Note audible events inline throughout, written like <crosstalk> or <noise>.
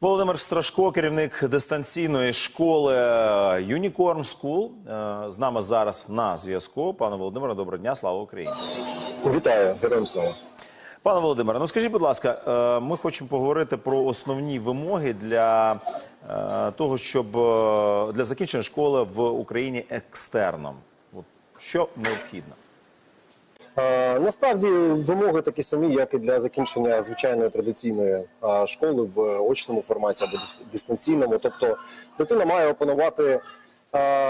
Володимир Страшко, керівник дистанційної школи Unicorn School. Е, З нами зараз на зв'язку. Пане Володимире, доброго дня, слава Україні. Вітаю, героям слава. Пане Володимире, ну скажіть, будь ласка, е, ми хочемо поговорити про основні вимоги для е, того, щоб е, для закінчення школи в Україні екстерном. От що необхідно? Насправді вимоги такі самі, як і для закінчення звичайної традиційної школи в очному форматі або дистанційному. Тобто дитина має опанувати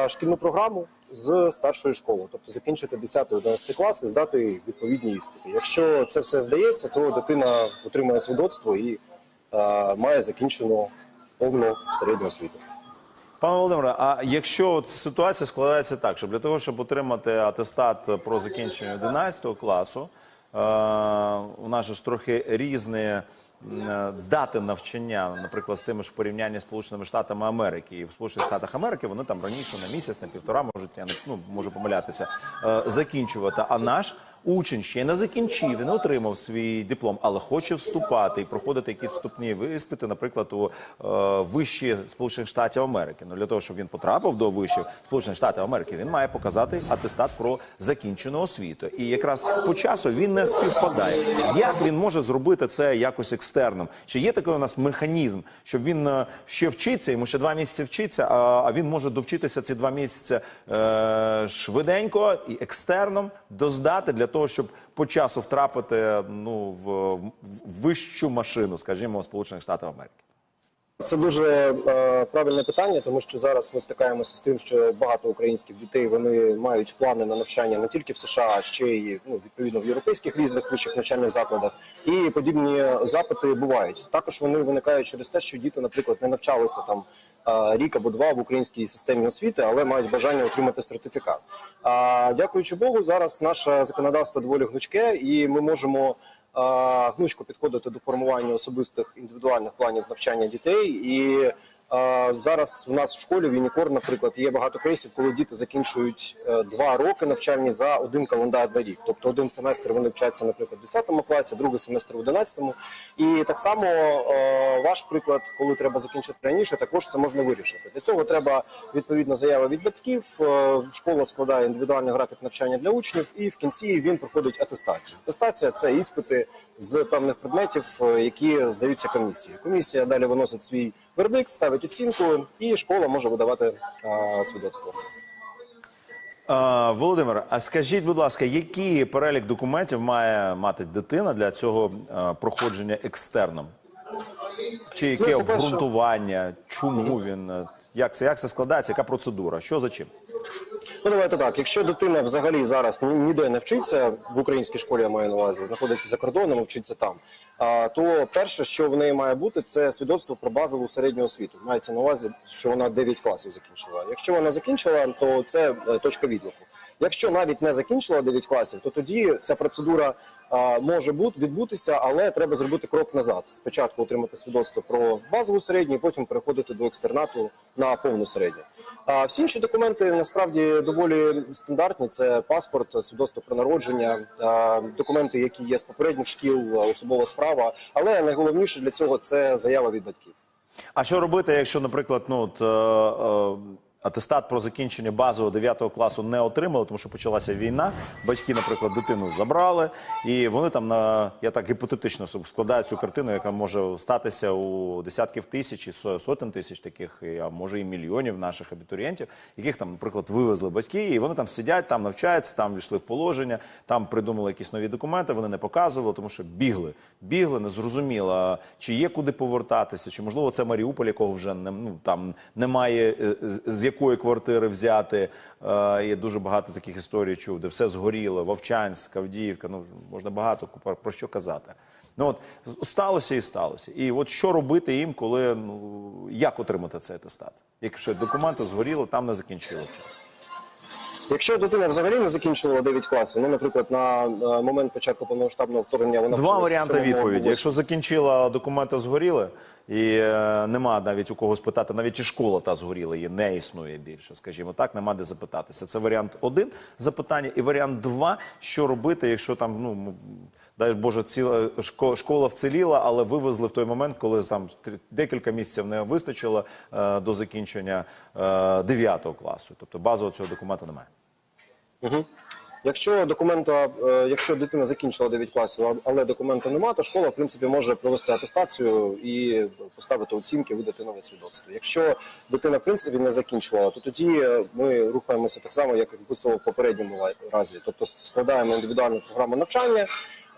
шкільну програму з старшої школи, тобто закінчити 10-11 клас і здати відповідні іспити. Якщо це все вдається, то дитина отримує свідоцтво і має закінчену повну середню освіту. Пане Володимире, а якщо ситуація складається так, що для того, щоб отримати атестат про закінчення 11 класу, е, у нас ж трохи різні дати навчання, наприклад, з тими ж в порівнянні з Сполученими Штатами Америки. І в Сполучених Штатах Америки вони там раніше на місяць, на півтора можуть, я не ну, можу помилятися, е, закінчувати. А наш учень ще не закінчив, не отримав свій диплом, але хоче вступати і проходити якісь вступні іспити, наприклад, у е, вищі Сполучених Штатів Америки. Ну для того, щоб він потрапив до вищих Сполучених Штатів Америки, він має показати атестат про закінчену освіту. І якраз по часу він не співпадає. Як він може зробити це якось екстерном? Чи є такий у нас механізм, щоб він е, ще вчиться, йому ще два місяці вчиться, а він може довчитися ці два місяці е, швиденько і екстерном доздати для того, щоб по часу втрапити ну в, в вищу машину, скажімо, Сполучених Штатів Америки. Це дуже е, правильне питання, тому що зараз ми стикаємося з тим, що багато українських дітей вони мають плани на навчання не тільки в США, а ще й ну, відповідно в європейських різних вищих навчальних закладах. І подібні запити бувають. Також вони виникають через те, що діти, наприклад, не навчалися там е, рік або два в українській системі освіти, але мають бажання отримати сертифікат. А дякуючи Богу, зараз наше законодавство доволі гнучке, і ми можемо гнучко підходити до формування особистих індивідуальних планів навчання дітей. І зараз у нас в школі в Юнікор, наприклад, є багато кейсів, коли діти закінчують е, два роки навчальні за один календарний рік. Тобто один семестр вони вчаться, наприклад, в 10 класі, другий семестр в 11 І так само е, ваш приклад, коли треба закінчити раніше, також це можна вирішити. Для цього треба відповідна заява від батьків. е, Школа складає індивідуальний графік навчання для учнів, і в кінці він проходить атестацію. Атестація це іспити з певних предметів, е, які здаються комісії. Комісія далі виносить свій вердикт, ставить оцінку, і школа може видавати е, свідоцтво. Е, Володимир, а скажіть, будь ласка, який перелік документів має мати дитина для цього е, проходження екстерном? Чи яке Ну, обґрунтування? Чому він? Як це, як це складається? Яка процедура? Що за чим? Ну, давайте так. Якщо дитина взагалі зараз ні- ніде не вчиться в українській школі, я маю на увазі, знаходиться за кордоном, вчиться там. А, то перше, що в неї має бути, це свідоцтво про базову середню освіту. Мається на увазі, що вона 9 класів закінчила. Якщо вона закінчила, то це е, точка відліку. Якщо навіть не закінчила 9 класів, то тоді ця процедура може бути відбутися, але треба зробити крок назад. Спочатку отримати свідоцтво про базову середню, потім переходити до екстернату на повну середню. А всі інші документи насправді доволі стандартні: це паспорт, свідоцтво про народження, документи, які є з попередніх шкіл, особова справа. Але найголовніше для цього це заява від батьків. А що робити, якщо, наприклад, ну от, е, е, атестат про закінчення базового 9 класу не отримали, тому що почалася війна. Батьки, наприклад, дитину забрали, і вони там на я так гіпотетично складають цю картину, яка може статися у десятків тисяч і со- сотень тисяч таких, а може і мільйонів наших абітурієнтів, яких там, наприклад, вивезли батьки, і вони там сидять, там навчаються, там війшли в положення, там придумали якісь нові документи. Вони не показували, тому що бігли, бігли, не зрозуміло, чи є куди повертатися, чи можливо це Маріуполь, якого вже не ну там немає е, з якої квартири взяти. Е, Є дуже багато таких історій чув, де все згоріло, Вовчанськ, Авдіївка. Ну можна багато про, що казати. Ну от сталося і сталося. І от що робити їм, коли ну як отримати цей атестат? Якщо документи згоріли, там не закінчили час. Якщо дитина взагалі не закінчила 9 класів, ну, наприклад, на е, момент початку повномасштабного вторгнення вона Два варіанти відповіді. Якщо закінчила документи згоріли, і е, нема навіть у кого спитати, навіть і школа та згоріла, її не існує більше, скажімо так, нема де запитатися. Це варіант один запитання. І варіант два, що робити, якщо там ну дай Боже, ціла шко- школа вціліла, але вивезли в той момент, коли там декілька місяців не вистачило е, до закінчення е, 9 класу. Тобто базового цього документа немає. Угу. Якщо документа, е, якщо дитина закінчила 9 класів, але документу немає, то школа в принципі може провести атестацію і поставити оцінки, видати нове свідоцтво. Якщо дитина в принципі не закінчувала, то тоді е, ми рухаємося так само, як описував в попередньому разі. Тобто складаємо індивідуальну програму навчання.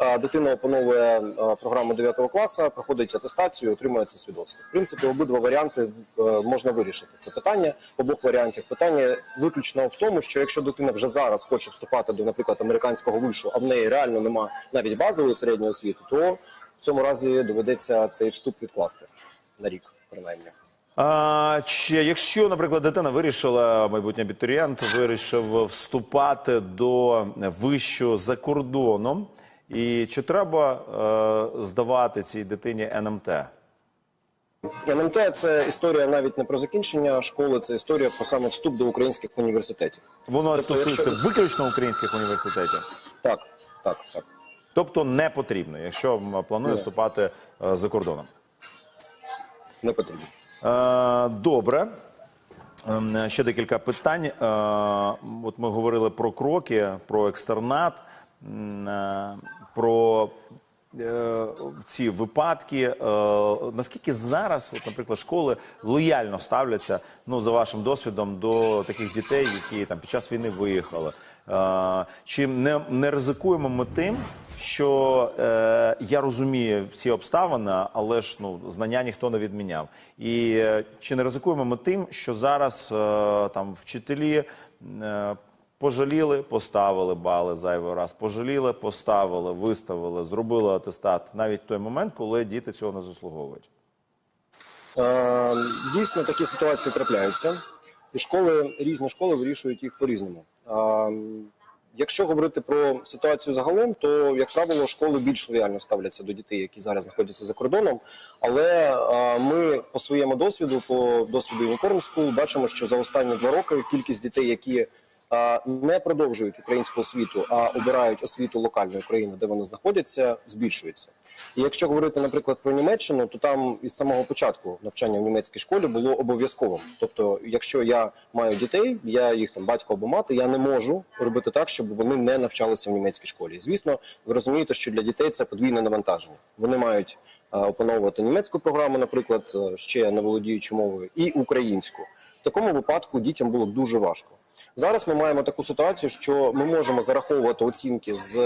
Дитина опановує програму 9 класу, проходить атестацію, отримує це свідоцтво. В принципі, обидва варіанти е, можна вирішити. Це питання обох варіантів. Питання виключно в тому, що якщо дитина вже зараз хоче вступати до, наприклад, американського вишу, а в неї реально нема навіть базової середньої освіти, то в цьому разі доведеться цей вступ відкласти на рік, принаймні. А, чи якщо, наприклад, дитина вирішила, майбутній абітурієнт вирішив вступати до вищого за кордоном, і чи треба е, здавати цій дитині НМТ? НМТ – це історія навіть не про закінчення школи, це історія про саме вступ до українських університетів. Воно Тобто, стосується якщо- виключно українських університетів. Так, так, так. Тобто не потрібно, якщо планує Ні. вступати е, за кордоном. Не потрібно. Е, Добре. Ем, Ще декілька питань. Е, От ми говорили про кроки, про екстернат, е, про е, ці випадки. Е, Наскільки зараз, от, наприклад, школи лояльно ставляться, ну за вашим досвідом, до таких дітей, які там під час війни виїхали? Е, Чи не, не ризикуємо ми тим, що е, я розумію всі обставини, але ж ну знання ніхто не відміняв. І е, чи не ризикуємо ми тим, що зараз е, там вчителі е, пожаліли, поставили бали зайвий раз, пожаліли, поставили, виставили, зробили атестат навіть в той момент, коли діти цього не заслуговують. Е, Дійсно, такі ситуації трапляються, і школи різні школи вирішують їх по-різному. Е, Якщо говорити про ситуацію загалом, то як правило школи більш лояльно ставляться до дітей, які зараз знаходяться за кордоном. Але е, ми по своєму досвіду, по досвіду School, бачимо, що за останні два роки кількість дітей, які не продовжують українську освіту, а обирають освіту локальної країни, де вони знаходяться, збільшується. І якщо говорити, наприклад, про Німеччину, то там із самого початку навчання в німецькій школі було обов'язковим. Тобто, якщо я маю дітей, я їх там батько або мати, я не можу робити так, щоб вони не навчалися в німецькій школі. Звісно, ви розумієте, що для дітей це подвійне навантаження. Вони мають опановувати німецьку програму, наприклад, е, ще не володіючи мовою, і українську. В такому випадку дітям було дуже важко. Зараз ми маємо таку ситуацію, що ми можемо зараховувати оцінки з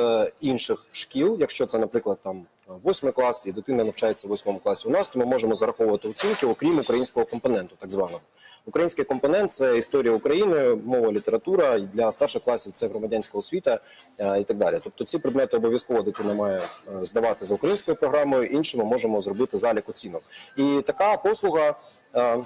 інших шкіл, якщо це, наприклад, там восьмий клас і дитина навчається в восьмому класі. У нас то ми можемо зараховувати оцінки, окрім українського компоненту, так званого. Український компонент це історія України, мова, література. Для старших класів це громадянська освіта е, і так далі. Тобто ці предмети обов'язково дитина має е, здавати за українською програмою. Інші ми можемо зробити залік оцінок. І така послуга е,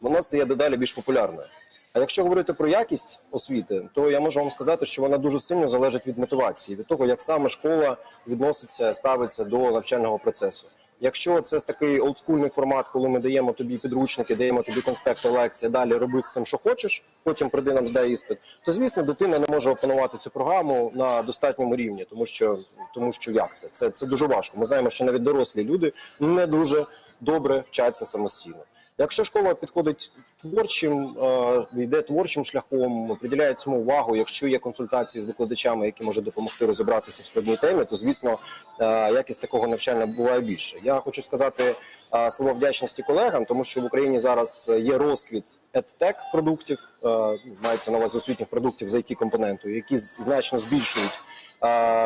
вона стає дедалі більш популярною. А якщо говорити про якість освіти, то я можу вам сказати, що вона дуже сильно залежить від мотивації, від того, як саме школа відноситься, ставиться до навчального процесу. Якщо це такий олдскульний формат, коли ми даємо тобі підручники, даємо тобі конспекти лекції, далі роби з цим, що хочеш, потім прийди нам здай іспит, то звісно дитина не може опанувати цю програму на достатньому рівні, тому що тому що як це? Це, це дуже важко. Ми знаємо, що навіть дорослі люди не дуже добре вчаться самостійно. Якщо школа підходить творчим, е, йде творчим шляхом, приділяє цьому увагу. Якщо є консультації з викладачами, які можуть допомогти розібратися в складній темі, то звісно е, якість такого навчання буває більше. Я хочу сказати е, слова вдячності колегам, тому що в Україні зараз є розквіт едтек продуктів, мається на увазі освітніх продуктів з it компоненту, які значно збільшують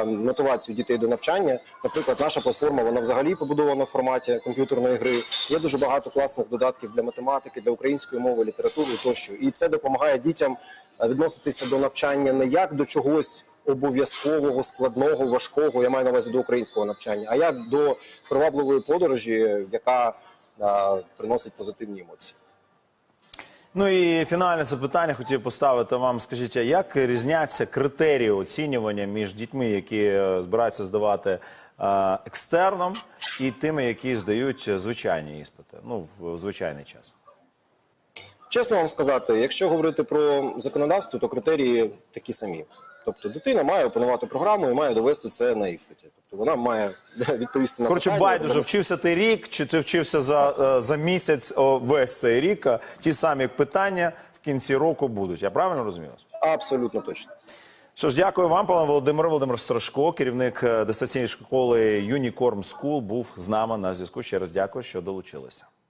мотивацію дітей до навчання. Наприклад, наша платформа вона взагалі побудована в форматі комп'ютерної гри. Є дуже багато класних додатків для математики, для української мови, літератури тощо. І це допомагає дітям е, відноситися до навчання не як до чогось. Обов'язкового складного, важкого, я маю на увазі до українського навчання, а як до привабливої подорожі, яка е, приносить позитивні емоції. Ну і фінальне запитання хотів поставити вам. Скажіть, як різняться критерії оцінювання між дітьми, які е, збираються здавати е, екстерном, і тими, які здають звичайні іспити? Ну в звичайний час. Чесно вам сказати, якщо говорити про законодавство, то критерії такі самі. Тобто дитина має опанувати програму і має довести це на іспиті. Тобто вона має <laughs> відповісти на Коротше, питання. байдуже, вчився ти рік, чи ти вчився за, е, за місяць о, весь цей рік. а Ті самі питання в кінці року будуть. Я правильно розумію? вас? Абсолютно точно. Що ж, дякую вам, пане Володимире. Володимир Страшко, керівник е, дистанційної школи Unicorn School, був з нами на зв'язку. Ще раз дякую, що долучилися.